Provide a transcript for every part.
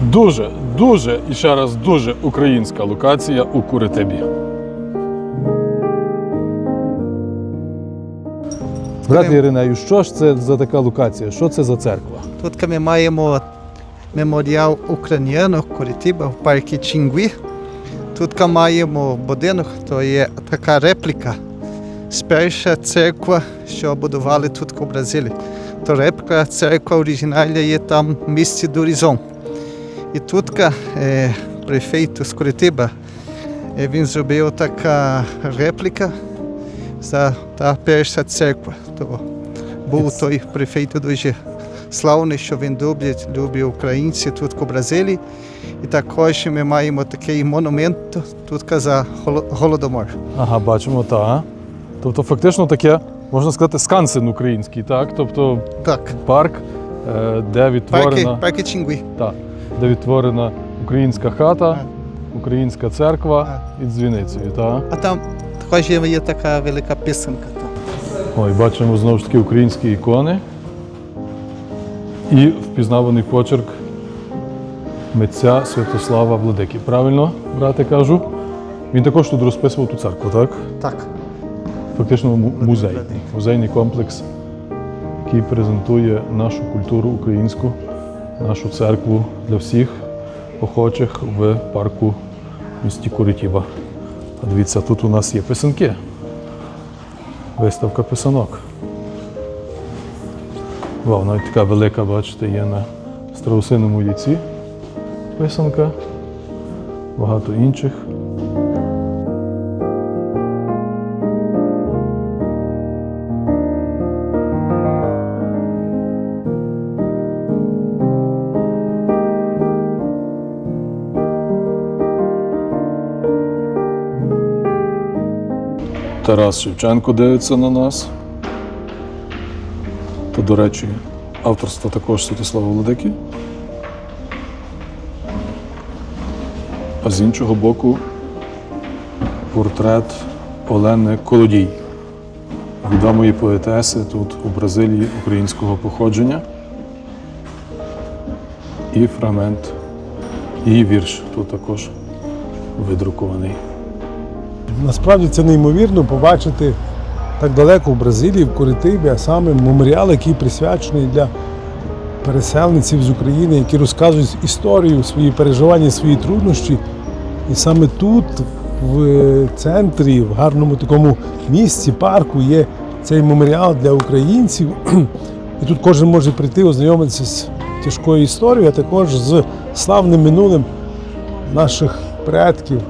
Дуже, дуже і ще раз дуже українська локація у Куритебі. Брат Іринею, що ж це за така локація? Що це за церква? Тут ми маємо меморіал українців Куритиба в парку Чингві. Тут маємо будинок, то є така репліка перша церква, що будували тут у Бразилії. То репліка церква оригінальна є там в місті Дурізон. І тут е, префект з Куритиба, е, він зробив така репліка за та перша церква. То був той префект дуже славний, що він любить, любить українців тут у Бразилії. І також ми маємо такий монумент тут за Голо- Голодомор. Ага, бачимо, так. Тобто, фактично таке, можна сказати, скансен український, так? Тобто Так, парк, е, де парки, відтворена, парки Чингві. та, де відтворена українська хата, українська церква із дзвіницею. Так? А там також є така велика писанка. Ой, бачимо знову ж таки українські ікони і впізнаваний почерк митця Святослава Владики. Правильно, брате, кажу? Він також тут розписував ту церкву, так? Так. Фактично музей. Музейний комплекс, який презентує нашу культуру українську, нашу церкву для всіх охочих в парку в місті Куритіба. А дивіться, тут у нас є писанки. Виставка писанок. Вау, навіть така велика, бачите, є на страусиному яйці писанка. Багато інших. Тарас Шевченко дивиться на нас. То, до речі, авторство також Святослава Владики. А з іншого боку портрет Олени Колодій, відомої поетеси тут у Бразилії українського походження. І фрагмент її вірш тут також видрукований. Насправді це неймовірно побачити так далеко в Бразилії, в Куритибі, а саме меморіал, який присвячений для переселенців з України, які розказують історію, свої переживання, свої труднощі. І саме тут, в центрі, в гарному такому місці, парку, є цей меморіал для українців. І тут кожен може прийти, ознайомитися з тяжкою історією, а також з славним минулим наших предків,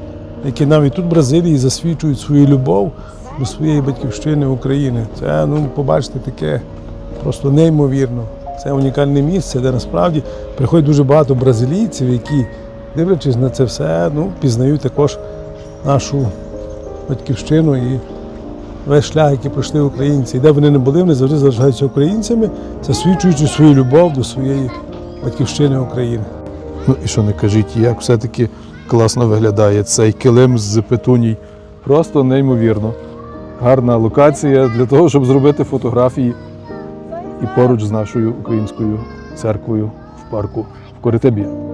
які навіть тут в Бразилії засвідчують свою любов до своєї батьківщини України. Це ну побачите таке просто неймовірно. Це унікальне місце, де насправді приходить дуже багато бразилійців, які, дивлячись на це все, ну, пізнають також нашу батьківщину і весь шлях, який пройшли українці. І де вони не були, вони завжди залишаються українцями, засвідчуючи свою любов до своєї батьківщини України. Ну і що не кажіть, як все-таки класно виглядає цей килим з петуній. Просто неймовірно. Гарна локація для того, щоб зробити фотографії і поруч з нашою українською церквою в парку в Коритебі.